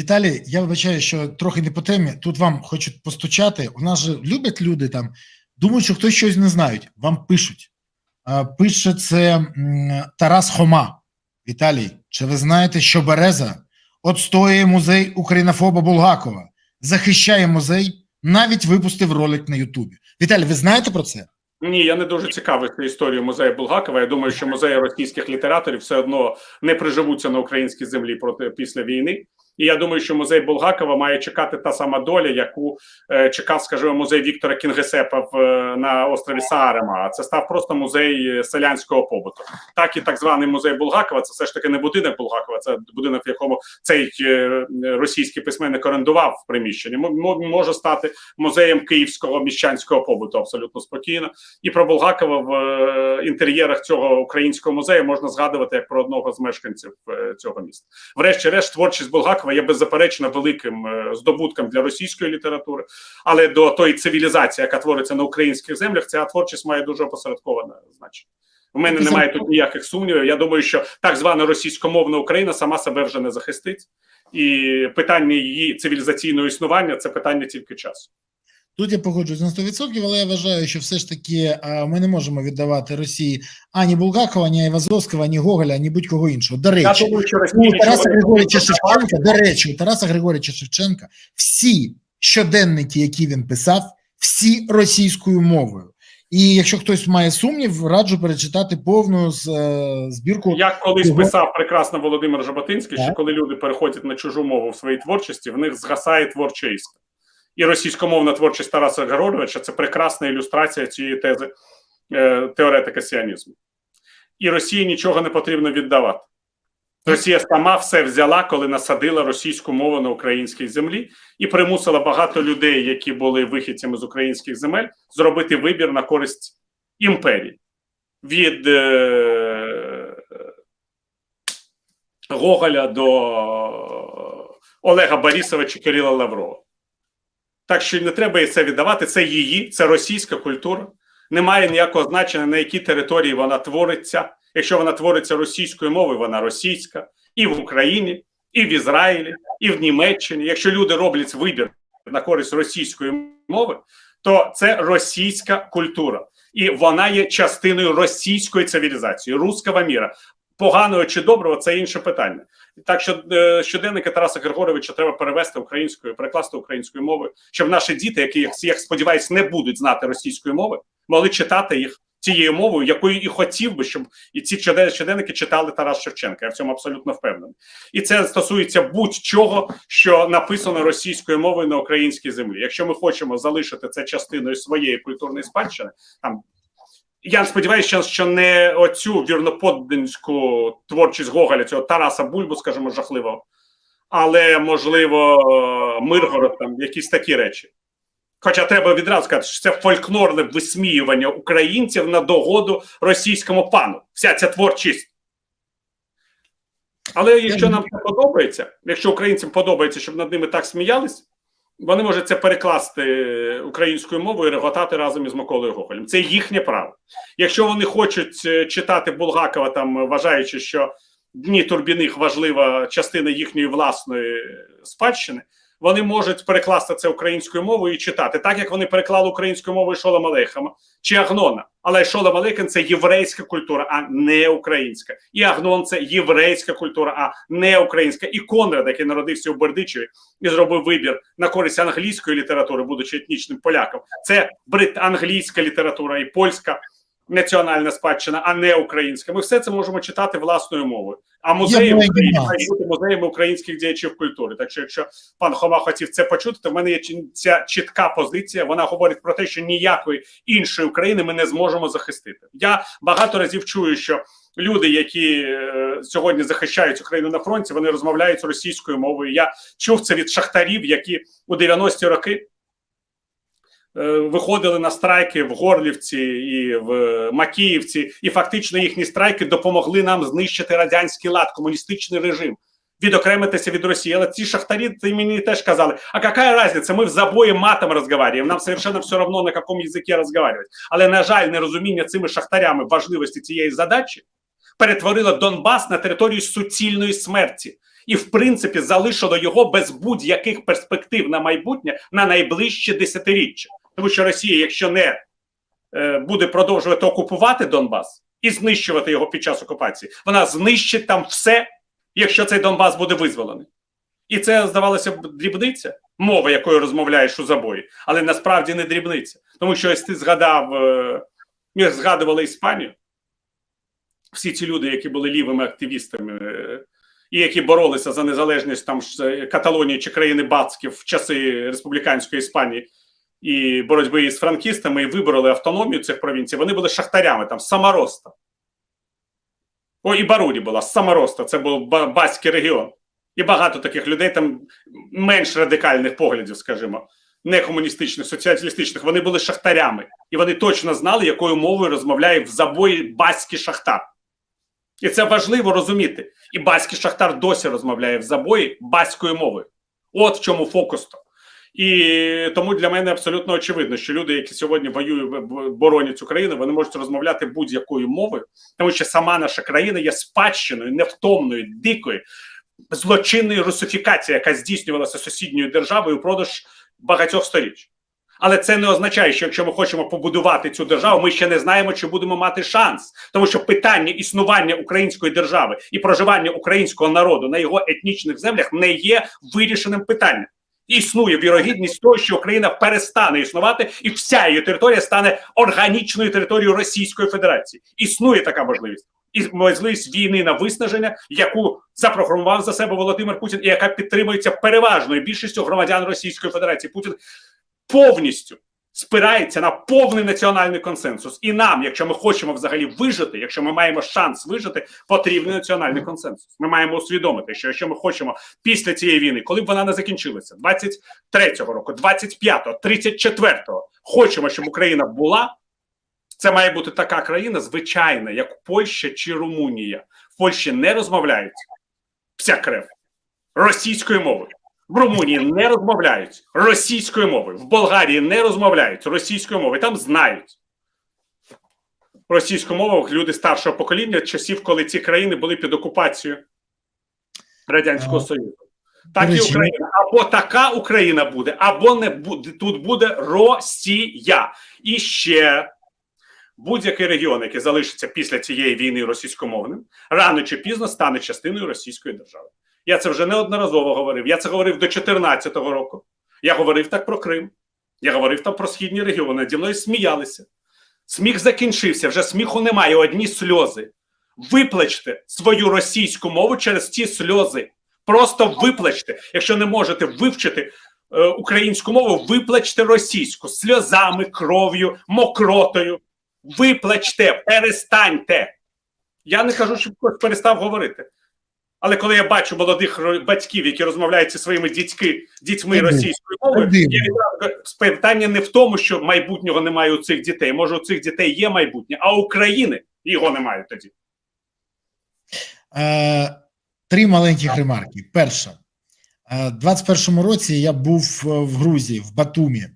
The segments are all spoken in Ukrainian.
Віталій, я вибачаю, що трохи не по темі. Тут вам хочуть постучати. У нас же люблять люди там, думають, що хтось щось не знають. Вам пишуть. Пише це Тарас Хома. Віталій, чи ви знаєте, що Береза отстоює музей українофоба Булгакова, захищає музей, навіть випустив ролик на Ютубі. Віталій, ви знаєте про це? Ні, я не дуже цікавився історією музею Булгакова. Я думаю, що музеї російських літераторів все одно не приживуться на українській землі проти після війни. І я думаю, що музей Булгакова має чекати та сама доля, яку е, чекав, скажімо, музей Віктора Кінгесепа в е, на острові Саарема. Це став просто музей е, селянського побуту. Так і так званий музей Булгакова. Це все ж таки не будинок Булгакова, це будинок, в якому цей російський письменник орендував в приміщенні. Може стати музеєм київського міщанського побуту абсолютно спокійно. І про Булгакова в інтер'єрах цього українського музею можна згадувати як про одного з мешканців цього міста. Врешті-решт, творчість Булгакова є беззаперечно великим е, здобутком для російської літератури, але до тої цивілізації, яка твориться на українських землях, ця творчість має дуже опосередковане значення. У мене немає тут ніяких сумнівів. Я думаю, що так звана російськомовна Україна сама себе вже не захистить, і питання її цивілізаційного існування це питання тільки часу. Тут я погоджуюсь на 100%, але я вважаю, що все ж таки ми не можемо віддавати Росії ані Булгакова, ані Айвазовського, ані Гоголя, ані будь-кого іншого. До речі, думаю, у Тараса Григорьовича Шевченка, до речі, у Тараса Григорьовича Шевченка всі щоденники, які він писав, всі російською мовою. І якщо хтось має сумнів, раджу перечитати повну з, е, збірку. Як колись Його- писав прекрасно Володимир Жаботинський, що коли люди переходять на чужу мову в своїй творчості, в них згасає творча іскра. І російськомовна творчість Тараса Григоровича це прекрасна ілюстрація цієї тези е, теоретика сіонізму. І Росії нічого не потрібно віддавати. Росія сама все взяла, коли насадила російську мову на українській землі, і примусила багато людей, які були вихідцями з українських земель, зробити вибір на користь імперії. Від е, Гоголя до Олега Борисовича Кирила Лаврова. Так що не треба їй це віддавати. Це її, це російська культура. Немає ніякого значення, на якій території вона твориться. Якщо вона твориться російською мовою, вона російська і в Україні, і в Ізраїлі, і в Німеччині. Якщо люди роблять вибір на користь російської мови, то це російська культура, і вона є частиною російської цивілізації, руського міра. Поганого чи доброго це інше питання. Так що е, щоденники Тараса Григоровича треба перевести українською, перекласти українською мовою, щоб наші діти, які як, сподіваюсь, не будуть знати російської мови, могли читати їх тією мовою, якою і хотів би, щоб і ці щоден- щоденники читали Тарас Шевченка. Я в цьому абсолютно впевнений. І це стосується будь-чого, що написано російською мовою на українській землі. Якщо ми хочемо залишити це частиною своєї культурної спадщини, там я сподіваюся, що не оцю вірноподданську творчість Гоголя, цього Тараса Бульбу, скажімо, жахливого, але можливо Миргород, там якісь такі речі. Хоча треба відразу сказати, що це фольклорне висміювання українців на догоду російському пану. Вся ця творчість. Але якщо нам це подобається, якщо українцям подобається, щоб над ними так сміялись, вони можуть це перекласти українською мовою і реготати разом із Миколою Гоголем. Це їхнє право. Якщо вони хочуть е, читати Булгакова, там вважаючи, що дні Турбіних важлива частина їхньої власної спадщини, вони можуть перекласти це українською мовою і читати, так як вони переклали українською мовою Шолом Алейхама чи Агнона. Але Шолом Алейхам це єврейська культура, а не українська. І Агнон це єврейська культура, а не українська. І Конрад, який народився у Бердичеві і зробив вибір на користь англійської літератури, будучи етнічним поляком. Це брит англійська література і польська. Національна спадщина, а не українська. Ми все це можемо читати власною мовою. А музеї мають бути музеями українських діячів культури. Так що, якщо пан Хома хотів це почути, то в мене є ця чітка позиція. Вона говорить про те, що ніякої іншої України ми не зможемо захистити. Я багато разів чую, що люди, які е, сьогодні захищають Україну на фронті, вони розмовляють російською мовою. Я чув це від шахтарів, які у 90-ті роки. Е, Виходили на страйки в Горлівці і в Макіївці, і фактично їхні страйки допомогли нам знищити радянський лад, комуністичний режим, відокремитися від Росії. Але ці шахтарі мені теж казали: а яка різниця? Ми в забої матом розмовляємо, нам совершенно все одно на якому язикі розмовляти. Але на жаль, нерозуміння цими шахтарями важливості цієї задачі перетворило Донбас на територію суцільної смерті. і, в принципі, залишило його без будь-яких перспектив на майбутнє на найближче десятиріччя. Тому що Росія, якщо не е, буде продовжувати окупувати Донбас і знищувати його під час окупації, вона знищить там все, якщо цей Донбас буде визволений. І це здавалося б дрібниця, мова, якою розмовляєш у забої, але насправді не дрібниця. Тому що ось ти згадав, е, ми згадували Іспанію. Всі ці люди, які були лівими активістами, е, і які боролися за незалежність там Каталонії чи країни Бацьків в часи республіканської Іспанії і боротьби із франкістами, і вибороли автономію цих провінцій, вони були шахтарями там Самароста. О, і Баруді була Самароста, це був Ба- Баський регіон. І багато таких людей там менш радикальних поглядів, скажімо, не комуністичних, соціалістичних. Вони були шахтарями, і вони точно знали, якою мовою розмовляє в забої баський шахтар. І це важливо розуміти. І баський шахтар досі розмовляє в забої баською мовою. От в чому фокус. то. І тому для мене абсолютно очевидно, що люди, які сьогодні воюють, боронять Україну, вони можуть розмовляти будь-якою мовою, тому що сама наша країна є спадщиною, невтомною, дикою, злочинною русифікацією, яка здійснювалася сусідньою державою впродовж багатьох сторіч. Але це не означає, що якщо ми хочемо побудувати цю державу, ми ще не знаємо, чи будемо мати шанс, тому що питання існування української держави і проживання українського народу на його етнічних землях не є вирішеним питанням. Існує вірогідність того, що Україна перестане існувати, і вся її територія стане органічною територією Російської Федерації. Існує така можливість. І можливість війни на виснаження, яку запрограмував за себе Володимир Путін, і яка підтримується переважною більшістю громадян Російської Федерації. Путін повністю спирається на повний національний консенсус. І нам, якщо ми хочемо взагалі вижити, якщо ми маємо шанс вижити, потрібний національний консенсус. Ми маємо усвідомити, що якщо ми хочемо після цієї війни, коли б вона не закінчилася, 23-го року, 25-го, 34-го, хочемо, щоб Україна була. Це має бути така країна, звичайна, як Польща чи Румунія. В Польщі не розмовляють вся крев російською мовою. В Румунії не розмовляють російською мовою, в Болгарії не розмовляють російською мовою. Там знають російську мову люди старшого покоління часів, коли ці країни були під окупацією Радянського Союзу. Так і Україна. Або така Україна буде, або не буде. Тут буде Росія. І ще будь-який регіон, який залишиться після цієї війни російськомовним, рано чи пізно стане частиною Російської держави. Я це вже неодноразово говорив. Я це говорив до 2014 року. Я говорив так про Крим. Я говорив там про східні регіони. Зі мною сміялися. Сміх закінчився, вже сміху немає, одні сльози. Виплачте свою російську мову через ці сльози. Просто виплачте. Якщо не можете вивчити е, українську мову, виплачте російську сльозами, кров'ю, мокротою. Виплачте, перестаньте. Я не кажу, щоб хтось перестав говорити. Але коли я бачу молодих батьків, які розмовляють зі своїми дітьки, дітьми російською мовою, я питання не в тому, що майбутнього немає у цих дітей. Може, у цих дітей є майбутнє, а України його немає тоді. Е, три маленьких ремарки. Перша, е, в 21-му році я був е, в Грузії, в Батумі.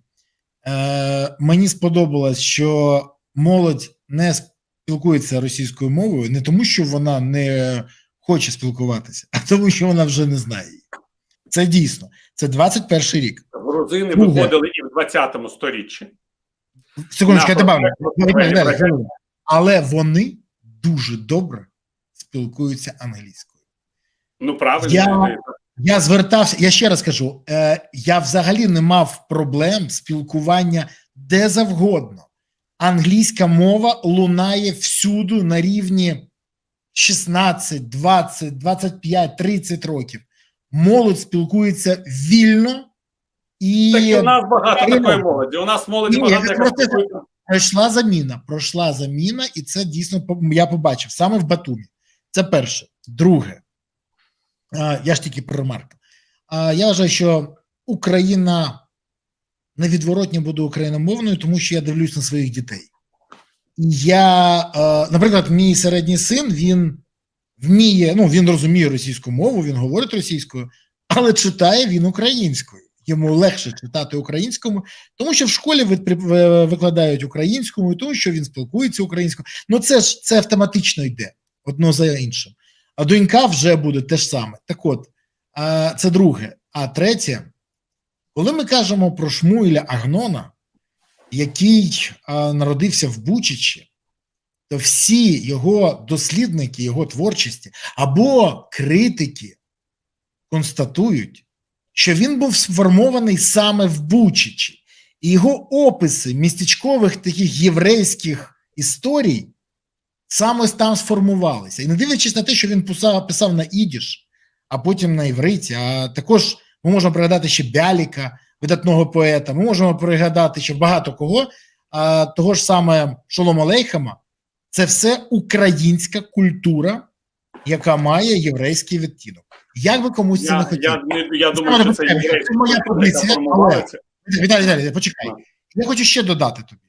Е, мені сподобалось, що молодь не спілкується російською мовою не тому, що вона не хоче спілкуватися, а тому, що вона вже не знає її. Це дійсно. Це 21 рік. Грузини Друге. виходили і в 20-му сторіччі. Секундочку, я добавлю. Але вони дуже добре спілкуються англійською. Ну правильно, Я- Я звертався, я ще раз кажу: е, я взагалі не мав проблем спілкування де завгодно. Англійська мова лунає всюди на рівні 16, 20, 25, 30 років. Молодь спілкується вільно і так і у нас багато Ні, такої молоді. У нас молоді Ні, багато я яка просто- спілкується. пройшла заміна. Пройшла заміна, і це дійсно по- я побачив саме в Батумі. Це перше. Друге, а, я ж тільки про ремарку. А, Я вважаю, що Україна невідворотно буде україномовною, тому що я дивлюсь на своїх дітей. Я, е, наприклад, мій середній син він вміє, ну він розуміє російську мову, він говорить російською, але читає він українською. Йому легше читати українському, тому що в школі викладають українською, і тому що він спілкується українською. Ну це ж це автоматично йде одно за іншим. А донька вже буде те ж саме. Так от Це друге. А третє, коли ми кажемо про Шмуеля Агнона, який народився в Бучичі, то всі його дослідники, його творчості або критики констатують, що він був сформований саме в Бучичі, і його описи містечкових таких єврейських історій саме там сформувалися. І не дивлячись на те, що він писав, писав на ідіш, а потім на івриті, а також ми можемо пригадати ще Бяліка, видатного поета, ми можемо пригадати ще багато кого, а, того ж саме Шолома Алейхема, це все українська культура, яка має єврейський відтінок. Як би комусь це не Я, я, я думаю, що це Це моя позиція. Віталій, Віталій, почекай. Так. Я хочу ще додати тобі,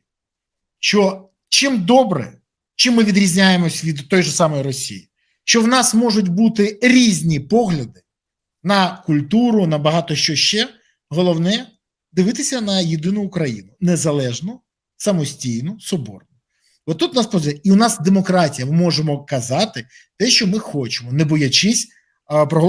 що чим добре, чим ми відрізняємось від тої ж самої Росії, що в нас можуть бути різні погляди на культуру, на багато що ще. Головне дивитися на єдину Україну незалежну, самостійну, соборну. От тут у нас позиція. І у нас демократія. Ми можемо казати те, що ми хочемо, не боячись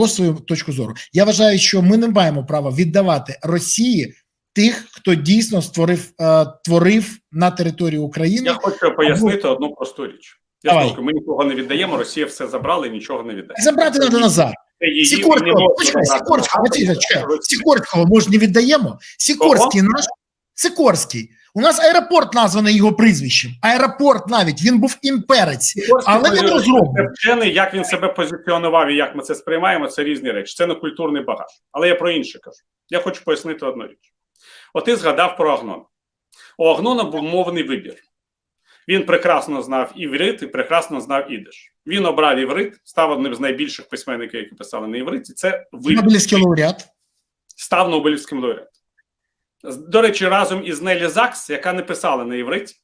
свою точку зору. Я вважаю, що ми не маємо права віддавати Росії тих, хто дійсно створив е, творив на території України. Я хочу пояснити одну просту річ. Я Давай. скажу, ми нікого не віддаємо, Росія все забрала і нічого не віддає. Забрати треба назад. Сікорського, почекай, Сікорського, чекай, Сікорського ми ж не віддаємо. Сікорський наш Сікорський. У нас аеропорт названий його прізвищем. Аеропорт навіть він був імперець, Сікорський але він розроблений. вчений, як він себе позиціонував і як ми це сприймаємо, це різні речі. Це не культурний багаж. Але я про інше кажу. Я хочу пояснити одну річ. От ти згадав про Агнона. У Агнона був мовний вибір. Він прекрасно знав іврит і прекрасно знав ідиш. Він обрав іврит, став одним з найбільших письменників, які писали на івриті. Це вибір. Нобелівський лауреат. став Нобелівським лауреатом. До речі, разом із Нелі Закс, яка не писала на євриті,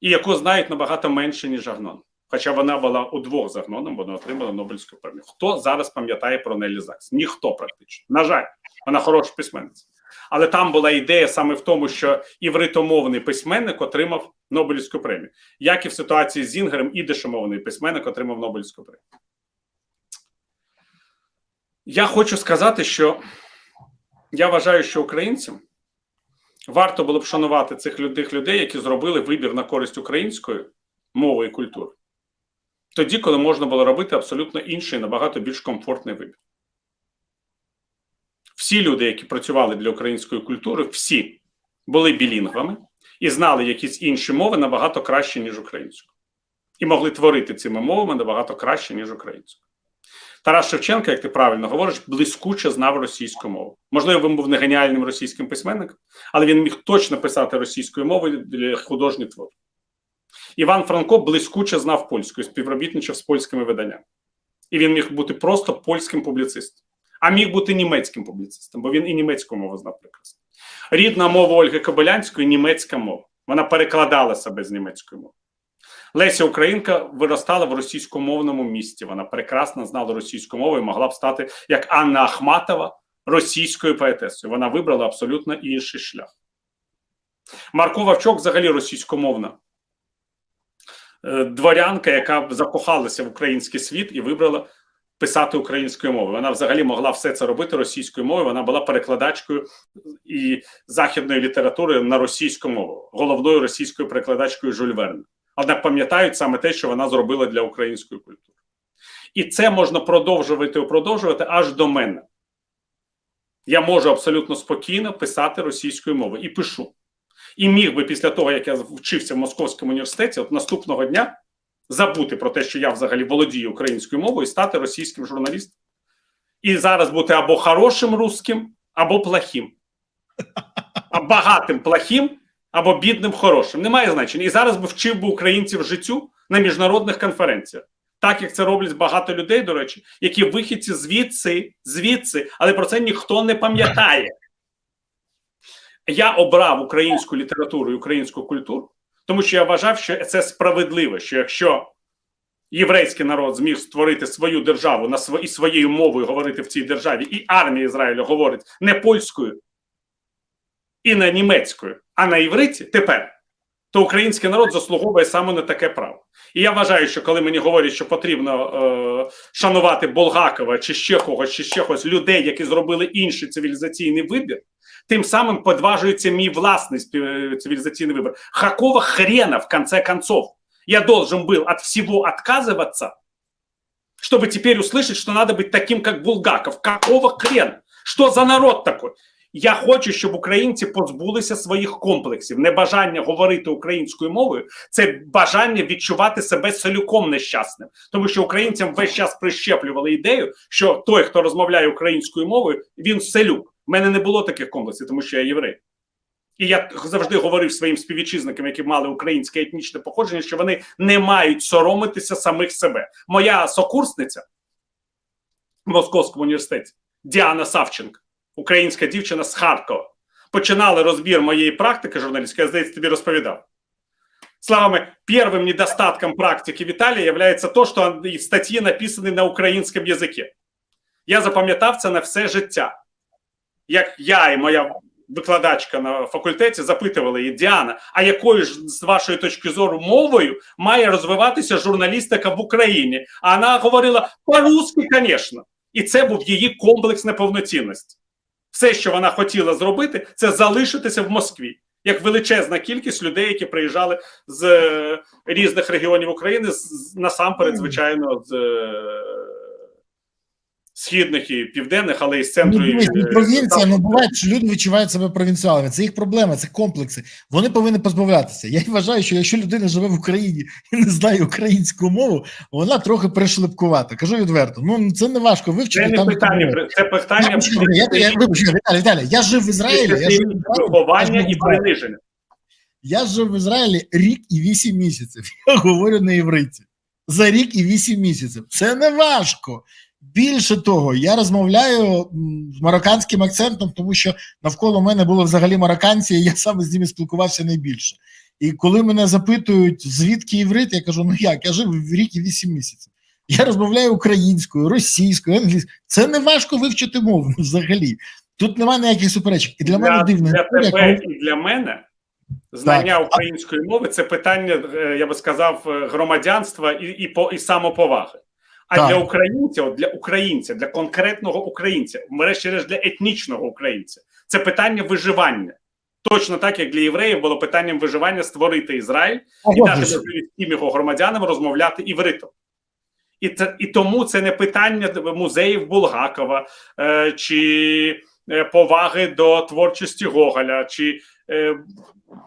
і яку знають набагато менше, ніж Агнон. Хоча вона була удвох з Агноном, вона отримала Нобелівську премію. Хто зараз пам'ятає про Нелі Закс? Ніхто практично. На жаль, вона хороша письменниця. Але там була ідея саме в тому, що івритомовний письменник отримав Нобелівську премію. Як і в ситуації з Зінгером, ідишомовний письменник отримав Нобелівську премію. Я хочу сказати, що я вважаю, що українцям варто було б шанувати цих тих людей, які зробили вибір на користь української мови і культури. Тоді, коли можна було робити абсолютно інший, набагато більш комфортний вибір. Всі люди, які працювали для української культури, всі були білінгвами і знали якісь інші мови набагато краще, ніж українську. І могли творити цими мовами набагато краще, ніж українську. Тарас Шевченко, як ти правильно говориш, блискуче знав російську мову. Можливо, він був не геніальним російським письменником, але він міг точно писати російською мовою для художніх творів. Іван Франко блискуче знав польську співробітничав з польськими виданнями. І він міг бути просто польським публіцистом, а міг бути німецьким публіцистом, бо він і німецьку мову знав прекрасно. Рідна мова Ольги Кобилянської німецька мова. Вона перекладала себе з німецької мови. Леся Українка виростала в російськомовному місті. Вона прекрасно знала російську мову і могла б стати як Анна Ахматова російською поетесою. Вона вибрала абсолютно інший шлях. Марко Вавчок взагалі російськомовна е, дворянка, яка закохалася в український світ і вибрала писати українською мовою. Вона взагалі могла все це робити російською мовою. Вона була перекладачкою і західної літератури на російську мову, головною російською перекладачкою Жюль Верна. Однак пам'ятають саме те, що вона зробила для української культури. І це можна продовжувати і продовжувати аж до мене. Я можу абсолютно спокійно писати російською мовою і пишу. І міг би після того, як я вчився в Московському університеті, от наступного дня забути про те, що я взагалі володію українською мовою, і стати російським журналістом. І зараз бути або хорошим русським, або плохим. А багатим плохим, або бідним хорошим. Немає значення. І зараз би вчив би українців життю на міжнародних конференціях. Так як це роблять багато людей, до речі, які вихідці звідси, звідси, але про це ніхто не пам'ятає. Я обрав українську літературу і українську культуру, тому що я вважав, що це справедливо, що якщо єврейський народ зміг створити свою державу на сво... і своєю мовою говорити в цій державі, і армія Ізраїлю говорить не польською і не німецькою, а на івриті тепер, то український народ заслуговує саме на таке право. І я вважаю, що коли мені говорять, що потрібно е, шанувати Болгакова чи ще когось, чи ще когось людей, які зробили інший цивілізаційний вибір, тим самим подважується мій власний спів- цивилизационный выбор. Какого хрена, в конце концов, я должен был от всего отказываться, чтобы теперь услышать, что надо быть таким, как Булгаков? Какого хрена? Що за народ такий? Я хочу, щоб українці позбулися своїх комплексів. Небажання говорити українською мовою це бажання відчувати себе селюком нещасним, тому що українцям весь час прищеплювали ідею, що той, хто розмовляє українською мовою, він селюк. У мене не було таких комплексів, тому що я єврей. І я завжди говорив своїм співвітчизникам, які мали українське етнічне походження, що вони не мають соромитися самих себе. Моя сокурсниця в Московському університеті Діана Савченко, українська дівчина з Харкова, починали розбір моєї практики журналістської, я здається, тобі розповідав. Словами, первым недостатком практики Виталия является то, что он- и статьи написаны на українському язикі. Я запам'ятав це на все життя. Як я і моя викладачка на факультеті запитували її, Діана, а якою ж з вашої точки зору мовою має розвиватися журналістика в Україні? А вона говорила по-русски, звісно. І це був її комплекс неповноцінності. Все, що вона хотіла зробити, це залишитися в Москві. Як величезна кількість людей, які приїжджали з е, різних регіонів України, насамперед, звичайно, з е, східних і південних, але і з центру. Ну, і, ну, е, провінція, ну буває, що люди відчувають себе провінціалами. Це їх проблема, це комплекси. Вони повинні позбавлятися. Я вважаю, що якщо людина живе в Україні і не знає українську мову, вона трохи пришлепкувата. Кажу відверто. Ну це не важко вивчити. Це не там питання, це питання Я, я, я, вибач, Віталій, Віталій, я жив в Ізраїлі. Я жив, в Ізраїлі, виховання і приниження. Я жив в Ізраїлі рік і вісім місяців. Я говорю на івриті. За рік і вісім місяців. Це не важко. Більше того, я розмовляю з марокканським акцентом, тому що навколо мене було взагалі марокканці, і я саме з ними спілкувався найбільше. І коли мене запитують, звідки іврит, я кажу: ну як, я жив в рік і вісім місяців. Я розмовляю українською, російською, англійською. Це не важко вивчити мову взагалі. Тут немає ніяких суперечок. І для, мене дивно. для тебе коли- і для мене знання Так. української мови це питання, е, я би сказав, е, громадянства і, і, по, і самоповаги. А Так. для українця, для українця, для конкретного українця, врешті-решт для етнічного українця, це питання виживання. Точно так, як для євреїв було питанням виживання створити Ізраїль і дати можливість всім його громадянам розмовляти івритом. І це і тому це не питання музеїв Булгакова е, чи е, поваги до творчості Гоголя, чи е,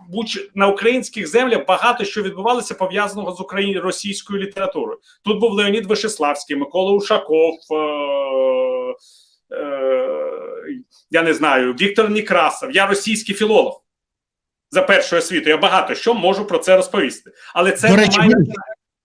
будь на українських землях багато що відбувалося пов'язаного з Україн... російською літературою. Тут був Леонід Вишеславський, Микола Ушаков. Е, е, я не знаю, Віктор Некрасов. Я російський філолог за першою освітою. Я багато що можу про це розповісти. Але це До речі, має вибач,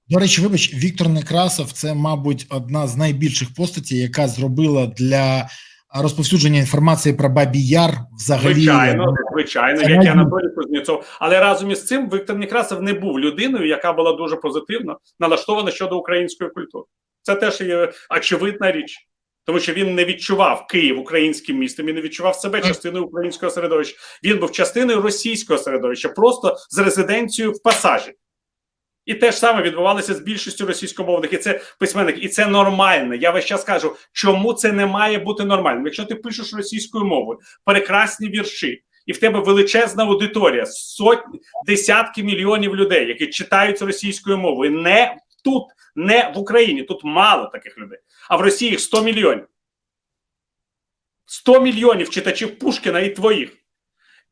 До речі, вибач, Віктор Некрасов це, мабуть, одна з найбільших постатей, яка зробила для розповсюдження інформації про Бабі Яр взагалі. Звичайно, звичайно, як і. Анатолій Кузнєцов. Але разом із цим Віктор Некрасов не був людиною, яка була дуже позитивно налаштована щодо української культури. Це теж є очевидна річ, тому що він не відчував Київ українським містом, він не відчував себе частиною українського середовища. Він був частиною російського середовища, просто з резиденцією в пасажі. І те ж саме відбувалося з більшістю російськомовних, і це письменник, і це нормально. Я весь час кажу, чому це не має бути нормальним. Якщо ти пишеш російською мовою, прекрасні вірші, і в тебе величезна аудиторія, сотні, десятки мільйонів людей, які читають російською мовою, не тут, не в Україні, тут мало таких людей, а в Росії їх 100 мільйонів. 100 мільйонів читачів Пушкіна і твоїх.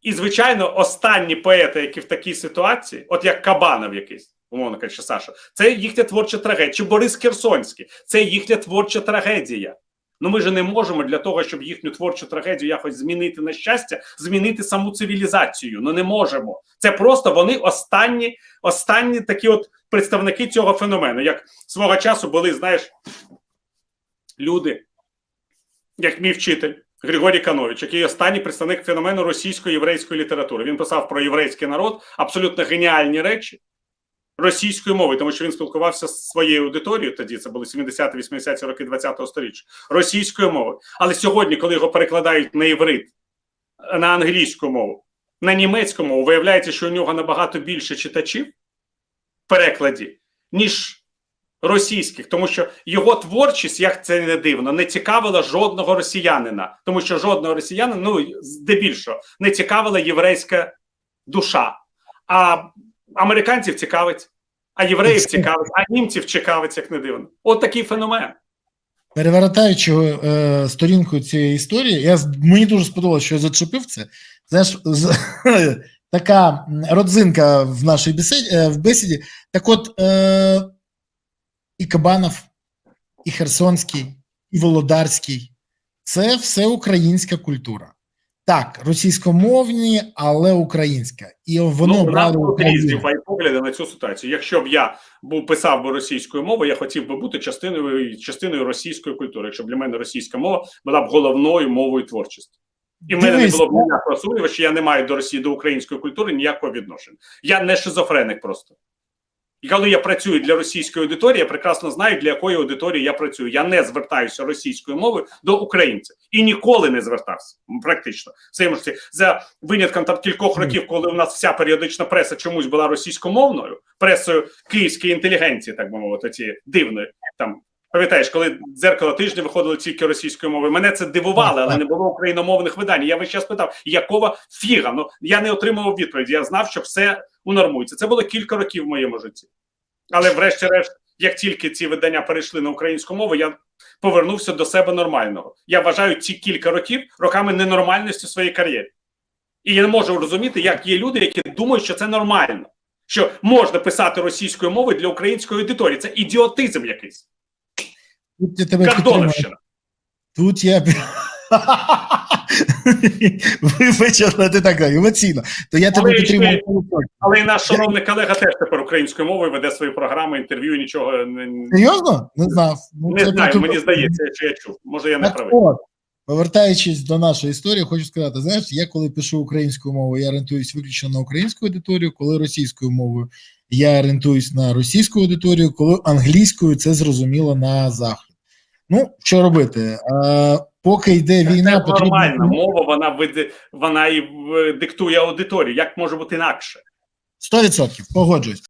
І, звичайно, останні поети, які в такій ситуації, от як Кабанов якийсь, умовно кажучи, Саша, це їхня творча трагедія. Чи Борис Херсонський, це їхня творча трагедія. Ну ми ж не можемо для того, щоб їхню творчу трагедію якось змінити на щастя, змінити саму цивілізацію. Ну не можемо. Це просто вони останні, останні такі от представники цього феномену. Як свого часу були, знаєш, люди, як мій вчитель. Григорій Канович, який останній представник феномену російської єврейської літератури. Він писав про єврейський народ абсолютно геніальні речі російською мовою, тому що він спілкувався з своєю аудиторією. Тоді це були 70-80-ті роки 20-го сторіччя російською мовою. Але сьогодні, коли його перекладають на єврит, на англійську мову, на німецькому виявляється, що у нього набагато більше читачів в перекладі, ніж російських, тому що його творчість, як це не дивно, не цікавила жодного росіянина, тому що жодного росіянина, ну здебільшого, не цікавила єврейська душа. А американців цікавить, а євреїв цікавить, а німців цікавить, як не дивно. От такий феномен. Перевертаючи е, сторінку цієї історії, я мені дуже сподобалося, що я зачепив це. Знаєш, з, така родзинка в нашій бесіді, е, в бесіді. Так от е, і Кабанов, і Херсонський, і Володарський це все українська культура. Так, російськомовні, але українська. І воно ну, у брало різні погляди на цю ситуацію. Якщо б я був писав би російською мовою, я хотів би бути частиною частиною російської культури. Якщо б для мене російська мова була б головною мовою творчості. І в мене не було б ніякого сумніву, що я не маю до Росії до української культури ніякого відношення. Я не шизофреник просто. І коли я працюю для російської аудиторії, я прекрасно знаю, для якої аудиторії я працюю. Я не звертаюся російською мовою до українця і ніколи не звертався. Практично Це можете за винятком там кількох років, коли у нас вся періодична преса чомусь була російськомовною, пресою київської інтелігенції, так би мовити, ці дивної там. Пам'ятаєш, коли дзеркало тижня виходило тільки російською мовою. Мене це дивувало, але не було україномовних видань. Я весь час питав, якого фіга? Ну я не отримував відповіді. Я знав, що все унормується. Це було кілька років в моєму житті. Але, врешті-решт, як тільки ці видання перейшли на українську мову, я повернувся до себе нормального. Я вважаю ці кілька років роками ненормальності в своїй кар'єрі. І я не можу розуміти, як є люди, які думають, що це нормально, що можна писати російською мовою для української аудиторії. Це ідіотизм якийсь. Тут я тебе. Кардоновщина. Тут я. Вибач, але ти так емоційно. То я тебе підтримую. Але і наш шановний колега теж тепер українською мовою веде свої програми, інтерв'ю, нічого не, Серйозно? Не знав. Ну, не знаю. Мені здається, що я чув. Може, я не правий. повертаючись до нашої історії, хочу сказати: знаєш, я коли пишу українською мовою, я орієнтуюсь виключно на українську аудиторію, коли російською мовою я орієнтуюсь на російську аудиторію, коли англійською це зрозуміло на захід. Ну, що робити? Е, поки йде війна, Це потрібно нормальна мова, вона види, вона і е, диктує аудиторію. Як може бути інакше? 100% погоджуюсь.